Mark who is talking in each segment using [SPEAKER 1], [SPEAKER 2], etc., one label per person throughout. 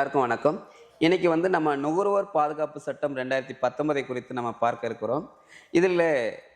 [SPEAKER 1] வணக்கம். இன்னைக்கு வந்து நம்ம நுகர்வோர் பாதுகாப்பு சட்டம் ரெண்டாயிரத்தி பத்தொன்பதை குறித்து நம்ம பார்க்க இருக்கிறோம். இதில்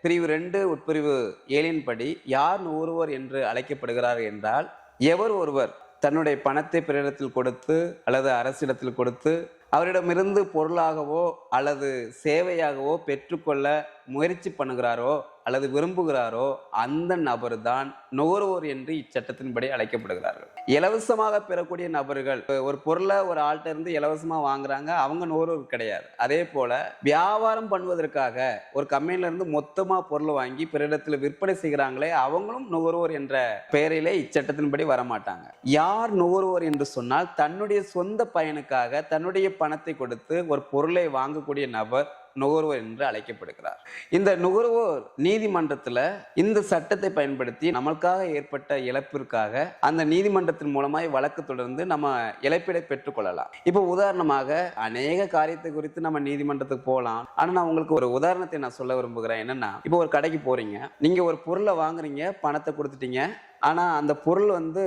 [SPEAKER 1] பிரிவு ரெண்டு உட்பிரிவு ஏழின் படி யார் நுகர்வோர் என்று அழைக்கப்படுகிறார் என்றால் எவர் ஒருவர் தன்னுடைய பணத்தை பிறரிடத்தில் கொடுத்து அல்லது அரசிடத்தில் கொடுத்து அவரிடமிருந்து பொருளாகவோ அல்லது சேவையாகவோ பெற்றுக்கொள்ள முயற்சி பண்ணுகிறாரோ அல்லது விரும்புகிறாரோ அந்த நபர் தான் நுகர்வோர் என்று இச்சட்டத்தின்படி அழைக்கப்படுகிறார்கள். இலவசமாக பெறக்கூடிய நபர்கள் ஒரு பொருளை ஒரு ஆள்கிட்ட இருந்து இலவசமாக வாங்குறாங்க அவங்க நுகர்வோர் கிடையாது. அதே போல வியாபாரம் பண்ணுவதற்காக ஒரு கம்பெனில இருந்து மொத்தமாக பொருள் வாங்கி பிறரிடத்தில் விற்பனை செய்கிறாங்களே அவங்களும் நுகர்வோர் என்ற பெயரிலே இச்சட்டத்தின்படி வரமாட்டாங்க. யார் நுகர்வோர் என்று சொன்னால் தன்னுடைய சொந்த பயனுக்காக தன்னுடைய பணத்தை கொடுத்து ஒரு பொருளை வாங்கக்கூடிய நபர் நுகர்வோர் என்று அழைக்கப்படுகிறார். இந்த நுகர்வோர் நீதிமன்றத்துல இந்த சட்டத்தை பயன்படுத்தி நமக்காக ஏற்பட்ட இழப்பிற்காக அந்த நீதிமன்றத்தின் மூலமாய் வழக்கு தொடர்ந்து நம்ம இழப்பீடை பெற்றுக்கொள்ளலாம். இப்போ உதாரணமாக அநேக காரியத்தை குறித்து நம்ம நீதிமன்றத்துக்கு போகலாம். ஆனா நான் உங்களுக்கு ஒரு உதாரணத்தை நான் சொல்ல விரும்புகிறேன். என்னன்னா இப்போ ஒரு கடைக்கு போறீங்க. நீங்க ஒரு பொருளை வாங்குறீங்க பணத்தை கொடுத்துட்டீங்க. ஆனா அந்த பொருள் வந்து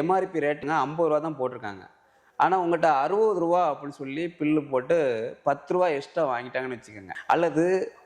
[SPEAKER 1] எம்ஆர்பி ரேட்டுங்க ஐம்பது ரூபா தான் போட்டிருக்காங்க. ஆனால் உங்கள்கிட்ட அறுபது ரூபா அப்படின்னு சொல்லி பில்லு போட்டு பத்து ரூபா எக்ஸ்ட்ரா வாங்கிட்டாங்கன்னு வச்சுக்கோங்க. அல்லது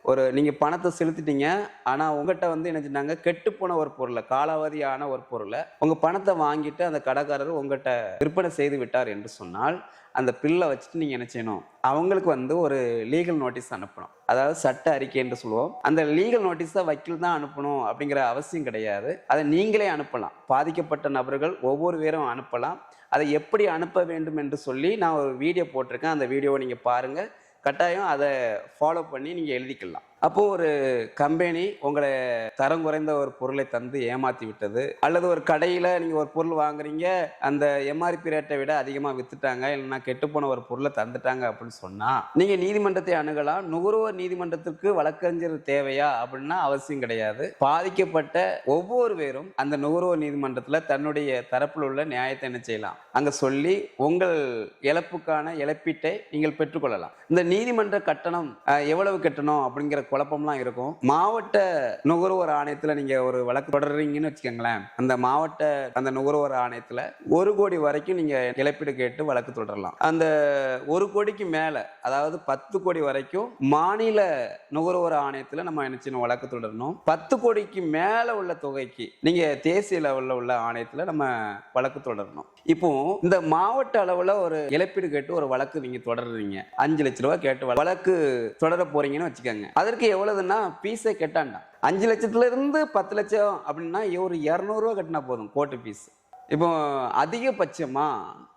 [SPEAKER 1] ஒரு நீங்கள் பணத்தை செலுத்திட்டீங்க ஆனால் உங்கள்கிட்ட வந்து என்ன செஞ்சாங்க கெட்டுப்போன ஒரு பொருளை காலாவதியான ஒரு பொருளை உங்கள் பணத்தை வாங்கிட்டு அந்த கடைக்காரர் உங்கள்கிட்ட விற்பனை செய்து விட்டார் என்று சொன்னால் அந்த பில்லை வச்சுட்டு நீங்கள் என்ன செய்யணும்? அவங்களுக்கு வந்து ஒரு லீகல் நோட்டீஸ் அனுப்பணும். அதாவது சட்ட அறிக்கை என்று சொல்லுவோம். அந்த லீகல் நோட்டீஸை வக்கீல் தான் அனுப்பணும் அப்படிங்கிற அவசியம் கிடையாது. அதை நீங்களே அனுப்பலாம். பாதிக்கப்பட்ட நபர்கள் ஒவ்வொரு பேரும் அனுப்பலாம். அதை எப்படி அனுப்ப வேண்டும் என்று சொல்லி நான் ஒரு வீடியோ போட்டிருக்கேன். அந்த வீடியோவை நீங்கள் பாருங்கள் கட்டாயம் அதை ஃபாலோ பண்ணி நீங்கள் எழுதிக்கலாம். அப்போ ஒரு கம்பெனி உங்களை தரம் குறைந்த ஒரு பொருளை தந்து ஏமாத்தி விட்டது. அல்லது ஒரு கடையில் நீங்கள் ஒரு பொருள் வாங்குறீங்க அந்த எம்ஆர்பி ரேட்டை விட அதிகமாக வித்துட்டாங்க இல்லைன்னா கெட்டுப்போன ஒரு பொருளை தந்துட்டாங்க அப்படின்னு சொன்னால் நீங்கள் நீதிமன்றத்தை அணுகலாம். நுகர்வோர் நீதிமன்றத்திற்கு வழக்கறிஞர் தேவையா அப்படின்னா அவசியம் கிடையாது. பாதிக்கப்பட்ட ஒவ்வொரு பேரும் அந்த நுகர்வோர் நீதிமன்றத்தில் தன்னுடைய தரப்பில் உள்ள நியாயத்தை என்ன செய்யலாம்? அங்கே சொல்லி உங்கள் இழப்புக்கான இழப்பீட்டை நீங்கள் பெற்றுக்கொள்ளலாம். இந்த நீதிமன்ற கட்டணம் எவ்வளவு கட்டணும் அப்படிங்கிற குழப்பம்லாம் இருக்கும். மாவட்ட நுகர்வோர் ஆணையத்தில் நீங்க ஒரு வழக்கு தொடர்றீங்கன்னு வச்சுக்கோங்களேன். அந்த மாவட்ட அந்த நுகர்வோர் ஆணையத்தில் ஒரு கோடி வரைக்கும் நீங்க இழப்பீடு கேட்டு வழக்கு தொடரலாம். அந்த ஒரு கோடிக்கு மேலே அதாவது பத்து கோடி வரைக்கும் மாநில நுகர்வோர் ஆணையத்தில் நம்ம என்ன வழக்கு தொடரணும். பத்து கோடிக்கு மேலே உள்ள தொகைக்கு நீங்க தேசிய லெவலில் உள்ள ஆணையத்தில் நம்ம வழக்கு தொடரணும். இப்போ இந்த மாவட்ட அளவில் ஒரு இழப்பீடு கேட்டு ஒரு வழக்கு நீங்க தொடர்றீங்க. அஞ்சு லட்ச ரூபாய் கேட்டு வழக்கு தொடர போறீங்கன்னு வச்சுக்கோங்க. அதற்கு எவ்வளவுன்னா பீஸே கெட்டான்டா. அஞ்சு லட்சத்துல இருந்து பத்து லட்சம் அப்படின்னா ஒரு இரநூறுவா கட்டினா போதும் கோட்டு ஃபீஸ் இப்போ அதிகபட்சமா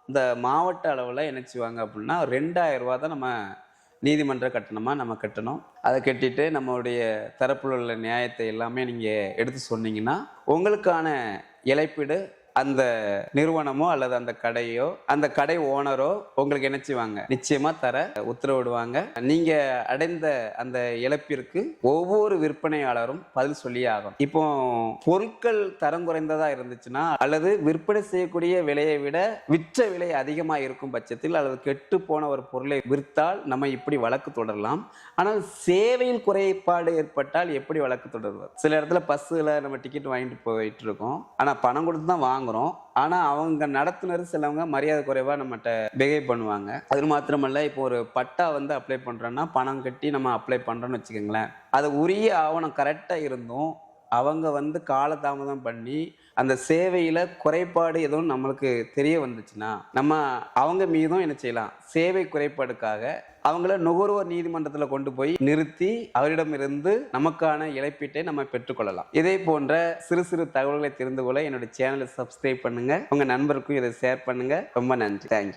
[SPEAKER 1] இந்த மாவட்ட அளவில் என்ன செய்வாங்க அப்படின்னா ரெண்டாயிரம் ரூபா தான் நம்ம நீதிமன்ற கட்டணமாக நம்ம கட்டணும். அதை கட்டிட்டு நம்மளுடைய தரப்பில் உள்ள நியாயத்தை எல்லாமே நீங்கள் எடுத்து சொன்னீங்கன்னா உங்களுக்கான இழப்பீடு அந்த நிறுவனமோ அல்லது அந்த கடையோ அந்த கடை ஓனரோ உங்களுக்கு என்ன நிச்சயமா தர உத்தரவிடுவாங்க. நீங்க அடைந்த அந்த இழப்பிற்கு ஒவ்வொரு விற்பனையாளரும் பதில் சொல்லியே ஆகும் இப்போ பொருட்கள் தரம் குறைந்ததா இருந்துச்சுன்னா அல்லது விற்பனை செய்யக்கூடிய விலையை விட விற்ற விலை அதிகமா இருக்கும் பட்சத்தில் அல்லது கெட்டு போன ஒரு பொருளை விற்றால் நம்ம இப்படி வழக்கு தொடரலாம். ஆனால் சேவையில் குறைபாடு ஏற்பட்டால் எப்படி வழக்கு தொடர்வது? சில இடத்துல பஸ்ஸில் நம்ம டிக்கெட் வாங்கிட்டு போயிட்டு இருக்கோம். ஆனால் பணம் கொடுத்து தான் வாங்குறோம். ஆனால் அவங்க நடத்துனர் சிலவங்க மரியாதை குறைவாக நம்மகிட்ட பிஹேவ் பண்ணுவாங்க. அது மாத்திரமல்ல இப்போ ஒரு பட்டா வந்து அப்ளை பண்ணுறோன்னா பணம் கட்டி நம்ம அப்ளை பண்ணுறோன்னு வச்சுக்கோங்களேன். அது உரிய ஆவணம் கரெக்டாக இருந்தும் அவங்க வந்து காலதாமதம் பண்ணி அந்த சேவையில் குறைபாடு எதுவும் நம்மளுக்கு தெரிய வந்துச்சுன்னா நம்ம அவங்க மீதும் என்ன செய்யலாம்? சேவை குறைபாடுக்காக அவங்கள நுகர்வோர் நீதிமன்றத்தில் கொண்டு போய் நிறுத்தி அவரிடமிருந்து நமக்கான இழப்பீட்டை நம்ம பெற்றுக்கொள்ளலாம். இதே போன்ற சிறு சிறு தகவல்களை தெரிந்து கொள்ள என்னுடைய சேனலை சப்ஸ்கிரைப் பண்ணுங்க. உங்க நண்பருக்கும் இதை ஷேர் பண்ணுங்க. ரொம்ப நன்றி. தேங்க்யூ